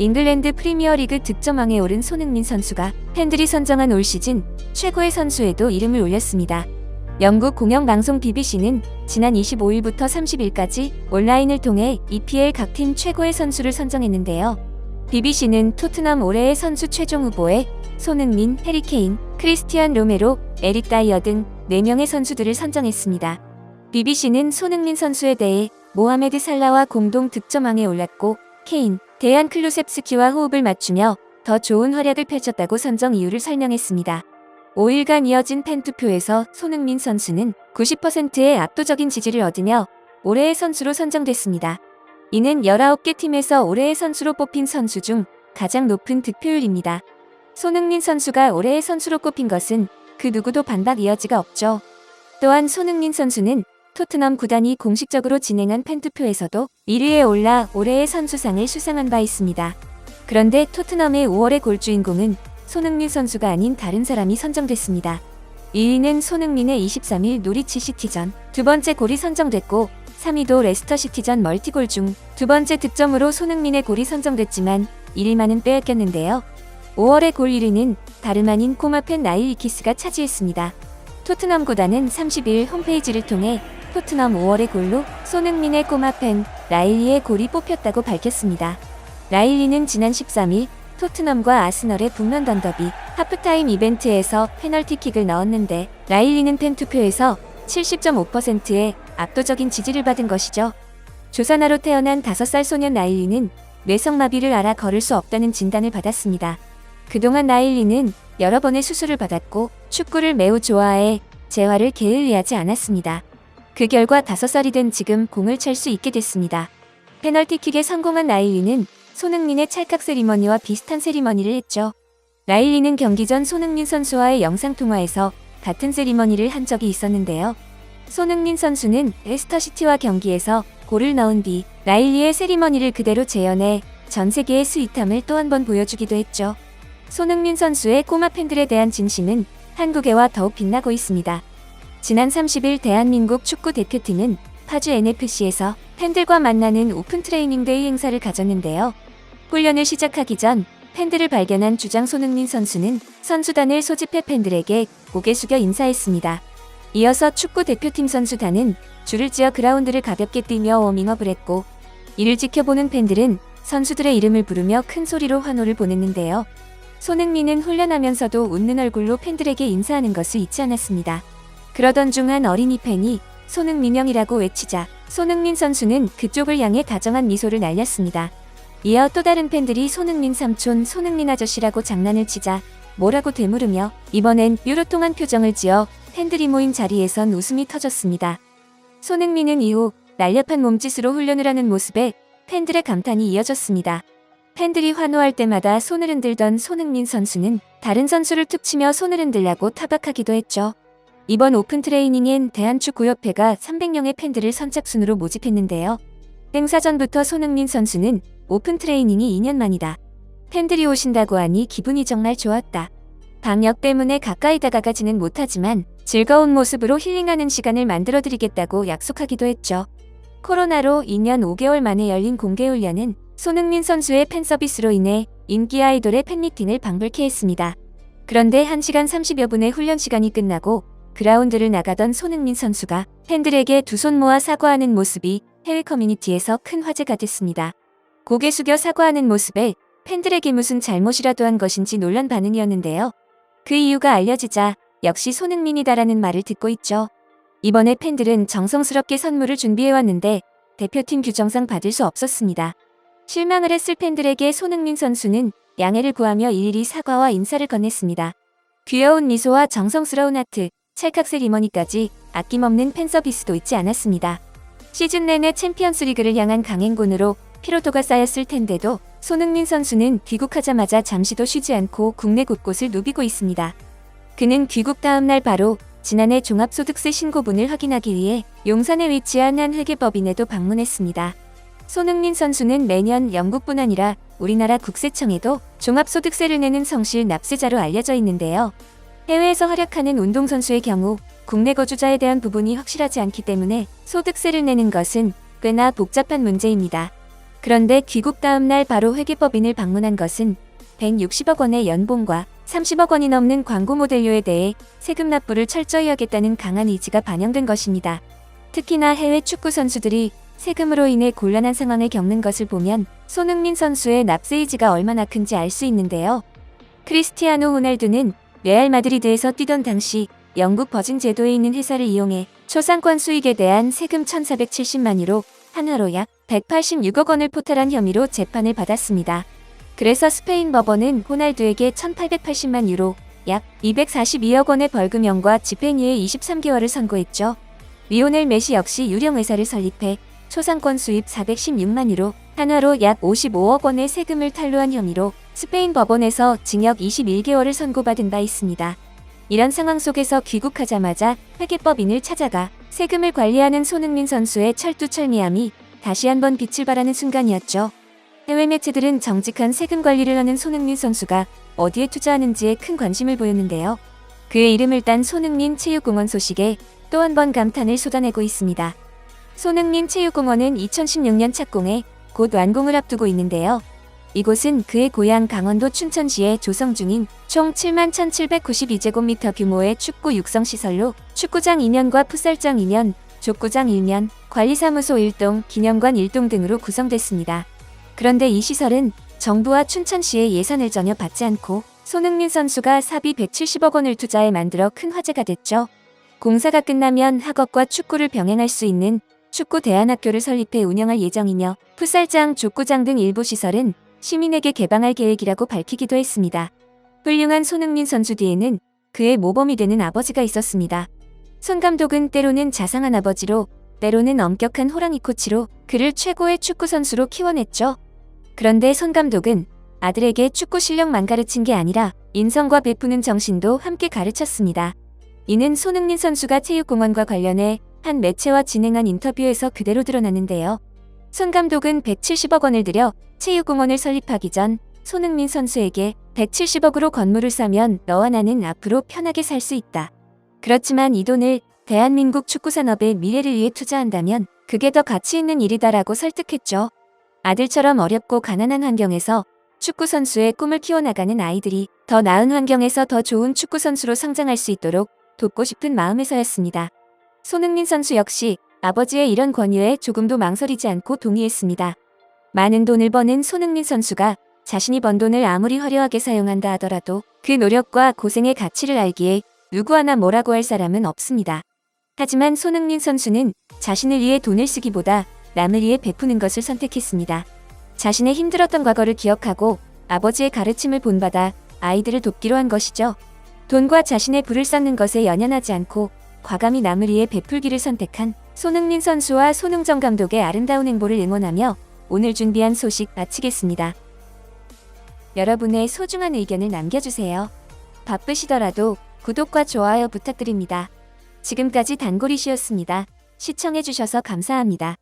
잉글랜드 프리미어리그 득점왕에 오른 손흥민 선수가 팬들이 선정한 올 시즌 최고의 선수에도 이름을 올렸습니다. 영국 공영방송 BBC는 지난 25일부터 30일까지 온라인을 통해 EPL 각 팀 최고의 선수를 선정했는데요. BBC는 토트넘 올해의 선수 최종 후보에 손흥민, 해리케인, 크리스티안 로메로, 에릭 다이어 등 4명의 선수들을 선정했습니다. BBC는 손흥민 선수에 대해 모하메드 살라와 공동 득점왕에 올랐고 케인, 대안 클루셉스키와 호흡을 맞추며 더 좋은 활약을 펼쳤다고 선정 이유를 설명했습니다. 5일간 이어진 팬투표에서 손흥민 선수는 90%의 압도적인 지지를 얻으며 올해의 선수로 선정됐습니다. 이는 19개 팀에서 올해의 선수로 뽑힌 선수 중 가장 높은 득표율입니다. 손흥민 선수가 올해의 선수로 꼽힌 것은 그 누구도 반박 이어지가 없죠. 또한 손흥민 선수는 토트넘 구단이 공식적으로 진행한 팬투표에서도 1위에 올라 올해의 선수상을 수상한 바 있습니다. 그런데 토트넘의 5월의 골 주인공은 손흥민 선수가 아닌 다른 사람이 선정됐습니다. 2위는 손흥민의 23일 노리치 시티전, 두 번째 골이 선정됐고 3위도 레스터 시티전 멀티골 중 두 번째 득점으로 손흥민의 골이 선정됐지만 1위만은 빼앗겼는데요. 5월의 골 1위는 다름 아닌 코마팬 나일 이키스가 차지했습니다. 토트넘 구단은 30일 홈페이지를 통해 토트넘 5월의 골로 손흥민의 꼬마 팬 라일리의 골이 뽑혔다고 밝혔습니다. 라일리는 지난 13일 토트넘과 아스널의 북런던 더비 하프타임 이벤트에서 페널티킥을 넣었는데 라일리는 팬 투표에서 70.5%의 압도적인 지지를 받은 것이죠. 조사나로 태어난 5살 소년 라일리는 뇌성마비를 알아 걸을 수 없다는 진단을 받았습니다. 그동안 라일리는 여러 번의 수술을 받았고 축구를 매우 좋아해 재활을 게을리하지 않았습니다. 그 결과 5살이 된 지금 공을 찰 수 있게 됐습니다. 페널티킥에 성공한 라일리는 손흥민의 찰칵 세리머니와 비슷한 세리머니를 했죠. 라일리는 경기 전 손흥민 선수와의 영상통화에서 같은 세리머니를 한 적이 있었는데요. 손흥민 선수는 레스터시티와 경기에서 골을 넣은 뒤 라일리의 세리머니를 그대로 재현해 전 세계의 스윗함을 또 한 번 보여주기도 했죠. 손흥민 선수의 꼬마 팬들에 대한 진심은 한국에와 더욱 빛나고 있습니다. 지난 30일 대한민국 축구 대표팀은 파주 NFC에서 팬들과 만나는 오픈 트레이닝 데이 행사를 가졌는데요. 훈련을 시작하기 전 팬들을 발견한 주장 손흥민 선수는 선수단을 소집해 팬들에게 고개 숙여 인사했습니다. 이어서 축구 대표팀 선수단은 줄을 지어 그라운드를 가볍게 뛰며 워밍업을 했고 이를 지켜보는 팬들은 선수들의 이름을 부르며 큰 소리로 환호를 보냈는데요. 손흥민은 훈련하면서도 웃는 얼굴로 팬들에게 인사하는 것을 잊지 않았습니다. 그러던 중 한 어린이 팬이 손흥민형이라고 외치자 손흥민 선수는 그쪽을 향해 다정한 미소를 날렸습니다. 이어 또 다른 팬들이 손흥민 삼촌 손흥민 아저씨라고 장난을 치자 뭐라고 되물으며 이번엔 뾰로통한 표정을 지어 팬들이 모인 자리에선 웃음이 터졌습니다. 손흥민은 이후 날렵한 몸짓으로 훈련을 하는 모습에 팬들의 감탄이 이어졌습니다. 팬들이 환호할 때마다 손을 흔들던 손흥민 선수는 다른 선수를 툭 치며 손을 흔들라고 타박하기도 했죠. 이번 오픈 트레이닝엔 대한축구협회가 300명의 팬들을 선착순으로 모집했는데요. 행사 전부터 손흥민 선수는 오픈 트레이닝이 2년 만이다. 팬들이 오신다고 하니 기분이 정말 좋았다. 방역 때문에 가까이 다가가지는 못하지만 즐거운 모습으로 힐링하는 시간을 만들어드리겠다고 약속하기도 했죠. 코로나로 2년 5개월 만에 열린 공개훈련은 손흥민 선수의 팬 서비스로 인해 인기 아이돌의 팬미팅을 방불케 했습니다. 그런데 1시간 30여 분의 훈련 시간이 끝나고 그라운드를 나가던 손흥민 선수가 팬들에게 두 손 모아 사과하는 모습이 해외 커뮤니티에서 큰 화제가 됐습니다. 고개 숙여 사과하는 모습에 팬들에게 무슨 잘못이라도 한 것인지 놀란 반응이었는데요. 그 이유가 알려지자 역시 손흥민이다라는 말을 듣고 있죠. 이번에 팬들은 정성스럽게 선물을 준비해왔는데 대표팀 규정상 받을 수 없었습니다. 실망을 했을 팬들에게 손흥민 선수는 양해를 구하며 일일이 사과와 인사를 건넸습니다. 귀여운 미소와 정성스러운 하트, 찰칵 세리머니까지 아낌없는 팬 서비스도 잊지 않았습니다. 시즌 내내 챔피언스 리그를 향한 강행군으로 피로도가 쌓였을 텐데도 손흥민 선수는 귀국하자마자 잠시도 쉬지 않고 국내 곳곳을 누비고 있습니다. 그는 귀국 다음 날 바로 지난해 종합소득세 신고분을 확인하기 위해 용산에 위치한 한 회계법인에도 방문했습니다. 손흥민 선수는 매년 영국뿐 아니라 우리나라 국세청에도 종합소득세를 내는 성실 납세자로 알려져 있는데요. 해외에서 활약하는 운동선수의 경우 국내 거주자에 대한 부분이 확실하지 않기 때문에 소득세를 내는 것은 꽤나 복잡한 문제입니다. 그런데 귀국 다음 날 바로 회계법인을 방문한 것은 160억 원의 연봉과 30억 원이 넘는 광고 모델료에 대해 세금 납부를 철저히 하겠다는 강한 의지가 반영된 것입니다. 특히나 해외 축구 선수들이 세금으로 인해 곤란한 상황을 겪는 것을 보면 손흥민 선수의 납세 의지가 얼마나 큰지 알 수 있는데요. 크리스티아노 호날두는 레알 마드리드에서 뛰던 당시 영국 버진 제도에 있는 회사를 이용해 초상권 수익에 대한 세금 1,470만 유로, 한화로 약 186억 원을 포탈한 혐의로 재판을 받았습니다. 그래서 스페인 법원은 호날두에게 1,880만 유로, 약 242억 원의 벌금형과 집행유예 23개월을 선고했죠. 리오넬 메시 역시 유령 회사를 설립해 초상권 수입 416만 유로, 한화로 약 55억 원의 세금을 탈루한 혐의로 스페인 법원에서 징역 21개월을 선고받은 바 있습니다. 이런 상황 속에서 귀국하자마자 회계법인을 찾아가 세금을 관리하는 손흥민 선수의 철두철미함이 다시 한번 빛을 발하는 순간이었죠. 해외 매체들은 정직한 세금 관리를 하는 손흥민 선수가 어디에 투자하는지에 큰 관심을 보였는데요. 그의 이름을 딴 손흥민 체육공원 소식에 또 한 번 감탄을 쏟아내고 있습니다. 손흥민 체육공원은 2016년 착공해 곧 완공을 앞두고 있는데요. 이곳은 그의 고향 강원도 춘천시에 조성 중인 총 7만 1,792제곱미터 규모의 축구 육성 시설로 축구장 2면과 풋살장 2면, 족구장 1면, 관리사무소 1동, 기념관 1동 등으로 구성됐습니다. 그런데 이 시설은 정부와 춘천시의 예산을 전혀 받지 않고 손흥민 선수가 사비 170억 원을 투자해 만들어 큰 화제가 됐죠. 공사가 끝나면 학업과 축구를 병행할 수 있는 축구 대안학교를 설립해 운영할 예정이며 풋살장, 족구장 등 일부 시설은 시민에게 개방할 계획이라고 밝히기도 했습니다. 훌륭한 손흥민 선수 뒤에는 그의 모범이 되는 아버지가 있었습니다. 손 감독은 때로는 자상한 아버지로 때로는 엄격한 호랑이 코치로 그를 최고의 축구 선수로 키워냈죠. 그런데 손 감독은 아들에게 축구 실력만 가르친 게 아니라 인성과 베푸는 정신도 함께 가르쳤습니다. 이는 손흥민 선수가 체육공원과 관련해 한 매체와 진행한 인터뷰에서 그대로 드러났는데요. 손 감독은 170억 원을 들여 체육공원을 설립하기 전 손흥민 선수에게 170억으로 건물을 사면 너와 나는 앞으로 편하게 살 수 있다. 그렇지만 이 돈을 대한민국 축구산업의 미래를 위해 투자한다면 그게 더 가치 있는 일이다라고 설득했죠. 아들처럼 어렵고 가난한 환경에서 축구 선수의 꿈을 키워나가는 아이들이 더 나은 환경에서 더 좋은 축구 선수로 성장할 수 있도록 돕고 싶은 마음에서였습니다. 손흥민 선수 역시 아버지의 이런 권유에 조금도 망설이지 않고 동의했습니다. 많은 돈을 버는 손흥민 선수가 자신이 번 돈을 아무리 화려하게 사용한다 하더라도 그 노력과 고생의 가치를 알기에 누구 하나 뭐라고 할 사람은 없습니다. 하지만 손흥민 선수는 자신을 위해 돈을 쓰기보다 남을 위해 베푸는 것을 선택했습니다. 자신의 힘들었던 과거를 기억하고 아버지의 가르침을 본받아 아이들을 돕기로 한 것이죠. 돈과 자신의 부를 쌓는 것에 연연하지 않고 과감히 남을 위해 베풀기를 선택한 손흥민 선수와 손흥정 감독의 아름다운 행보를 응원하며 오늘 준비한 소식 마치겠습니다. 여러분의 소중한 의견을 남겨주세요. 바쁘시더라도 구독과 좋아요 부탁드립니다. 지금까지 단골이시였습니다. 시청해주셔서 감사합니다.